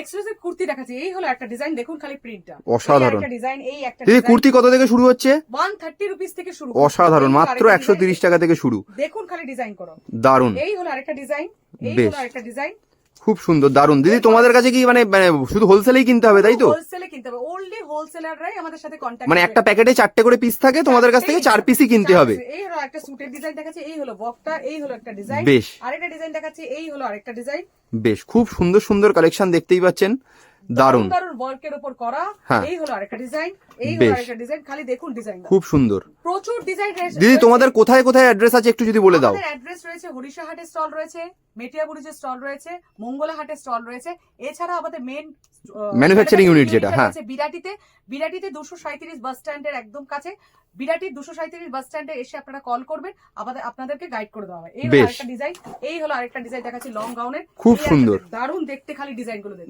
Exclusive kurti দেখাচ্ছি। এই হলো একটা ডিজাইন দেখুন খালি প্রিন্টটা অসাধারণ। একটা ডিজাইন এই একটা এই কুর্তি কত থেকে শুরু হচ্ছে? ওয়ান থার্টি রুপিস থেকে শুরু। অসাধারণ মাত্র আরেকটা একশো design। তিরিশ টাকা থেকে শুরু। দেখুন খালি ডিজাইন করো। দারুণ এই হলো আরেকটা ডিজাইন এই। হলো আরেকটা ডিজাইন খুব সুন্দর দারুণ দিদি তোমাদের কাছে কি মানে মানে শুধু হোলসেলেই কিনতে হবে তাই তো? হোলসেলে কিনতে হবে। ওনলি হোলসেলাররাই আমাদের সাথে কন্ট্যাক্ট মানে একটা প্যাকেটে চারটে করে পিস থাকে তোমাদের কাছ থেকে চার পিসই কিনতে হবে। এই হলো একটা সুটের ডিজাইন দেখাচ্ছে এই হলো বকটা এই হলো একটা ডিজাইন বেশ। আরেকটা ডিজাইন দেখাচ্ছে এই হলো আরেকটা ডিজাইন বেশ খুব সুন্দর সুন্দর কালেকশন দেখতেই পাচ্ছেন। দারুণ। দারুণ ওয়ার্কের উপর করা। হ্যাঁ। এই হলো আরেকটা ডিজাইন এই হলো আরেকটা ডিজাইন খালি দেখুন ডিজাইন খুব সুন্দর। প্রচুর ডিজাইন দিদি তোমাদের কোথায় কোথায় অ্যাড্রেস আছে একটু যদি বলে দাও। আমাদের অ্যাড্রেস রয়েছে হরিশা হাটের স্টল রয়েছে স্টল রয়েছে মঙ্গলা হাটের স্টল রয়েছে। এছাড়া আমাদের মেন Manufacturing unit যেটা, হ্যাঁ। বিরাটিতে। বিরাটিতে দুশো সাঁত্রিশ বাস স্ট্যান্ডের একদম কাছে। বিরাটির দুশো সাঁত্রিশ বাস স্ট্যান্ডে এসে আপনারা কল করবেন। আমাদের আপনাদেরকে গাইড করে দেওয়া হবে। এই হলো। আরেকটা ডিজাইন এই হলো আরেকটা ডিজাইন দেখাচ্ছি লং গাউনের খুব সুন্দর। দারুণ দেখতে খালি ডিজাইনগুলো দেখুন।